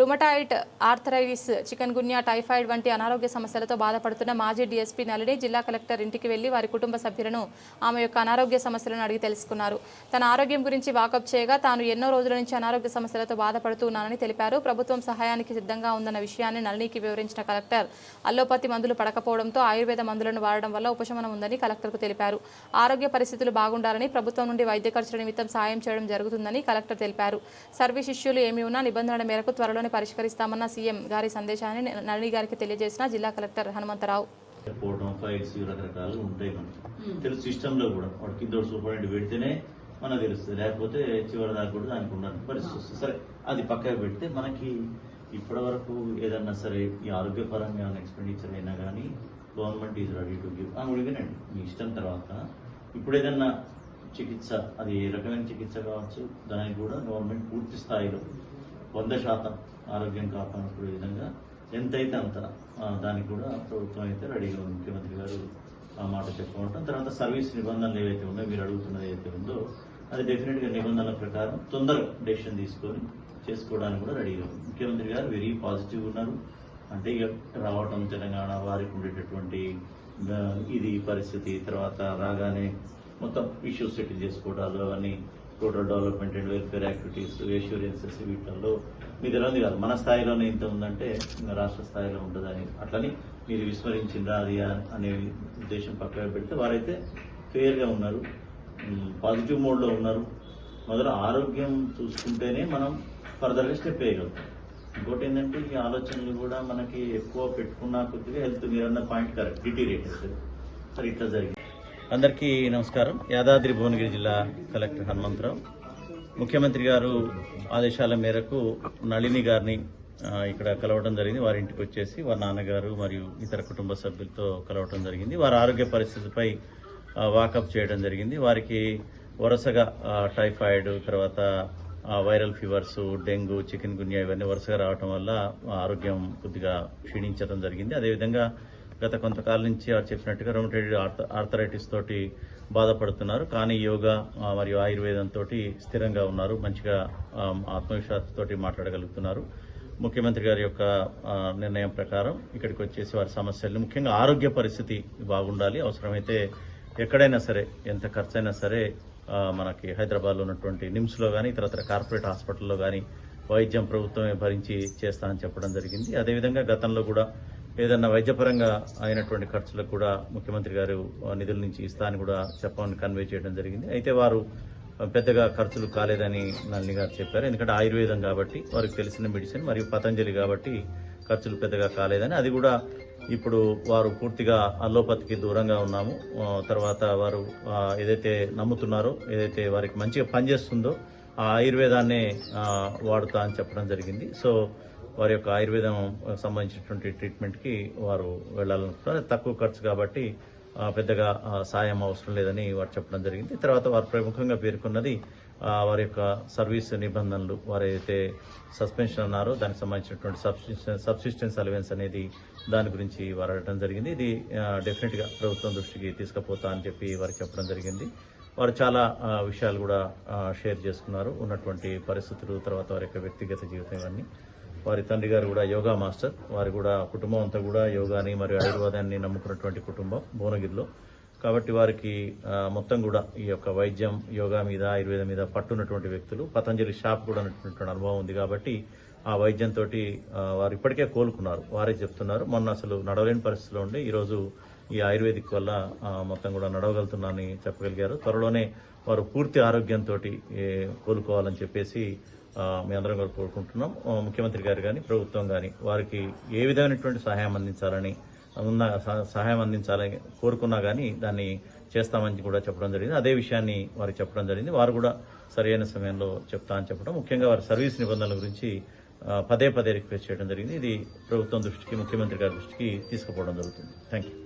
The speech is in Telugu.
Rheumatoid arthritis chikungunya typhoid వంటి అనారోగ్య సమస్యలతో బాధపడుతున్న మాజీ డీఎస్పీ నళిని జిల్లా కలెక్టర్ ఇంటికి వెళ్ళి వారి కుటుంబ సభ్యులను ఆమె యొక్క అనారోగ్య సమస్యలను అడిగి తెలుసుకున్నారు. తన ఆరోగ్యం గురించి వాకప్ చేయగా తాను ఎన్నో రోజుల నుంచి అనారోగ్య సమస్యలతో బాధపడుతూ ఉన్నానని తెలిపారు. ప్రభుత్వం సహాయానికి సిద్ధంగా ఉందన్న విషయాన్ని నళినికి వివరించిన కలెక్టర్ అల్లోపతి మందులు పడకపోవడంతో ఆయుర్వేద మందులను వాడడం వల్ల ఉపశమనం ఉందని కలెక్టర్కు తెలిపారు. ఆరోగ్య పరిస్థితులు బాగుండాలని ప్రభుత్వం నుండి వైద్య ఖర్చుల నిమిత్తం సాయం చేయడం జరుగుతుందని కలెక్టర్ తెలిపారు. సర్వీస్ ఇష్యూలు ఏమి ఉన్నా నిబంధనల మేరకు త్వరలో త్వరలోనే పరిష్కరిస్తామన్న సీఎం గారి సందేశాన్ని నళిని గారికి తెలియజేసిన జిల్లా కలెక్టర్ హనుమంతరావు. పోవడం ఫైల్స్ రకరకాలు ఉంటాయి మనకి. తెలుసు సిస్టమ్లో కూడా వాడు కింద సూపరింటెండెంట్ పెడితేనే మనకు తెలుస్తుంది. లేకపోతే చివరి దాకా కూడా దానికి ఉన్న పరిస్థితి వస్తుంది. సరే అది పక్కకు పెడితే మనకి ఇప్పటి వరకు ఏదన్నా సరే ఈ ఆరోగ్యపరంగా ఏమైనా ఎక్స్పెండిచర్ అయినా కానీ government is ready to give అడిగినండి మీ ఇష్టం తర్వాత. ఇప్పుడు ఏదన్నా చికిత్స అది ఏ రకమైన చికిత్స కావచ్చు దానికి కూడా గవర్నమెంట్ పూర్తి స్థాయిలో వంద శాతం ఆరోగ్యం కాపాడుకునే విధంగా ఎంతైతే అంత దానికి కూడా ప్రభుత్వం అయితే రెడీగా ఉంది. ముఖ్యమంత్రి గారు ఆ మాట చెప్పుకుంటాం తర్వాత సర్వీస్ నిబంధనలు ఏవైతే ఉన్నాయో మీరు అడుగుతున్నది ఏదైతే ఉందో అది డెఫినెట్గా నిబంధనల ప్రకారం తొందరగా డెసిషన్ తీసుకొని చేసుకోవడానికి కూడా రెడీగా ఉంది. ముఖ్యమంత్రి గారు వెరీ పాజిటివ్ ఉన్నారు. అంటే ఇక రావటం తెలంగాణ వారికి ఉండేటటువంటి ఇది పరిస్థితి తర్వాత రాగానే మొత్తం ఇష్యూస్ సెటిల్ చేసుకోవడాలు అవన్నీ total development and welfare activities assurances వీటిల్లో మీ ఉంది కాదు మన స్థాయిలోనే ఇంత ఉందంటే రాష్ట్ర స్థాయిలో ఉంటుందని అట్లని మీరు విస్మరించిందా అది అనే ఉద్దేశం పక్కన పెడితే వారైతే ఫెయిర్గా ఉన్నారు పాజిటివ్ మోడ్లో ఉన్నారు. మొదలు ఆరోగ్యం చూసుకుంటేనే మనం ఫర్దర్గా స్టెప్ వేయగలుగుతాం. ఇంకోటి ఏంటంటే ఈ ఆలోచనలు కూడా మనకి ఎక్కువ పెట్టుకున్న కొద్దిగా హెల్త్ మీరన్న పాయింట్ కరెక్ట్ డిటీరియేట్ అవుతుంది సరే ఇట్లా జరిగింది. అందరికీ నమస్కారం. యాదాద్రి భువనగిరి జిల్లా కలెక్టర్ హనుమంతరావు. ముఖ్యమంత్రి గారు ఆదేశాల మేరకు నళిని గారిని ఇక్కడ కలవడం జరిగింది. వారి ఇంటికి వచ్చేసి వారి నాన్నగారు మరియు ఇతర కుటుంబ సభ్యులతో కలవడం జరిగింది. వారి ఆరోగ్య పరిస్థితిపై వాకప్ చేయడం జరిగింది. వారికి వరుసగా టైఫాయిడ్ తర్వాత viral fevers dengue chikungunya ఇవన్నీ వరుసగా రావడం వల్ల ఆరోగ్యం కొద్దిగా క్షీణించడం జరిగింది. అదేవిధంగా గత కొంతకాలం నుంచి వారు చెప్పినట్టుగా రొమటైడ్ ఆర్థరైటిస్ తోటి బాధపడుతున్నారు. కానీ యోగా మరియు ఆయుర్వేదం తోటి స్థిరంగా ఉన్నారు. మంచిగా ఆత్మవిశ్వాసంతో మాట్లాడగలుగుతున్నారు. ముఖ్యమంత్రి గారి యొక్క నిర్ణయం ప్రకారం ఇక్కడికి వచ్చేసి వారి సమస్యలు. ముఖ్యంగా ఆరోగ్య పరిస్థితి బాగుండాలి. అవసరమైతే ఎక్కడైనా సరే ఎంత ఖర్చైనా సరే మనకి హైదరాబాద్లో ఉన్నటువంటి నిమ్స్లో కానీ ఇతరత్ర కార్పొరేట్ హాస్పిటల్లో కానీ వైద్యం ప్రభుత్వమే భరించి చేస్తానని చెప్పడం జరిగింది. అదేవిధంగా గతంలో కూడా ఏదన్నా వైద్యపరంగా అయినటువంటి ఖర్చులకు కూడా ముఖ్యమంత్రి గారు నిధుల నుంచి ఇస్తా అని కూడా చెప్పమని కన్వే చేయడం జరిగింది. అయితే వారు పెద్దగా ఖర్చులు కాలేదని నళిని గారు చెప్పారు. ఎందుకంటే ఆయుర్వేదం కాబట్టి వారికి తెలిసిన మెడిసిన్ మరియు పతంజలి కాబట్టి ఖర్చులు పెద్దగా కాలేదని. అది కూడా ఇప్పుడు వారు పూర్తిగా అల్లోపతికి దూరంగా ఉన్నాము. తర్వాత వారు ఏదైతే నమ్ముతున్నారో ఏదైతే వారికి మంచిగా పనిచేస్తుందో ఆ ఆయుర్వేదాన్నే వాడుతా అని చెప్పడం జరిగింది. సో వారి యొక్క ఆయుర్వేదం సంబంధించినటువంటి ట్రీట్మెంట్కి వారు వెళ్ళాలనుకుంటున్నారు. తక్కువ ఖర్చు కాబట్టి పెద్దగా సాయం అవసరం లేదని వారు చెప్పడం జరిగింది. తర్వాత వారు ప్రముఖంగా పేర్కొన్నది వారి యొక్క సర్వీస్ నిబంధనలు వారైతే సస్పెన్షన్ అన్నారో దానికి సంబంధించినటువంటి సబ్సిస్టెన్స్ సబ్సిస్టెన్స్ అలవెన్స్ అనేది దాని గురించి వారు అడగడం జరిగింది. ఇది డెఫినెట్గా ప్రభుత్వం దృష్టికి తీసుకుపోతా అని చెప్పి వారికి చెప్పడం జరిగింది. వారు చాలా విషయాలు కూడా షేర్ చేసుకున్నారు. ఉన్నటువంటి పరిస్థితులు తర్వాత వారి యొక్క వ్యక్తిగత జీవితం ఇవన్నీ. వారి తండ్రి గారు కూడా యోగా మాస్టర్. వారి కూడా కుటుంబం అంతా కూడా యోగాని మరియు ఆయుర్వేదాన్ని నమ్ముకున్నటువంటి కుటుంబం భువనగిరిలో. కాబట్టి వారికి మొత్తం కూడా ఈ యొక్క వైద్యం యోగా మీద ఆయుర్వేదం మీద పట్టున్నటువంటి వ్యక్తులు. పతంజలి షాప్ కూడా ఉన్నటువంటి అనుభవం ఉంది కాబట్టి ఆ వైద్యంతో వారు ఇప్పటికే కోలుకున్నారు. వారే చెప్తున్నారు మొన్న అసలు నడవలేని పరిస్థితిలో ఉండి ఈరోజు ఈ ఆయుర్వేదిక్ వల్ల మొత్తం కూడా నడవగలుగుతున్నానని చెప్పగలిగారు. త్వరలోనే వారు పూర్తి ఆరోగ్యంతో కోలుకోవాలని చెప్పేసి మేము మీ అందరం కూడా కోరుకుంటున్నాం. ముఖ్యమంత్రి గారు కానీ ప్రభుత్వం కానీ వారికి ఏ విధమైనటువంటి సహాయం అందించాలని ఉన్న సహ- సహాయం అందించాలని కోరుకున్నా కానీ దాన్ని చేస్తామని కూడా చెప్పడం జరిగింది. అదే విషయాన్ని వారికి చెప్పడం జరిగింది. వారు కూడా సరైన సమయంలో చెప్తా అని చెప్పడం. ముఖ్యంగా వారి సర్వీస్ నిబంధనల గురించి పదే పదే రిక్వెస్ట్ చేయడం జరిగింది. ఇది ప్రభుత్వం దృష్టికి ముఖ్యమంత్రి గారి దృష్టికి తీసుకుపోవడం జరుగుతుంది. Thank you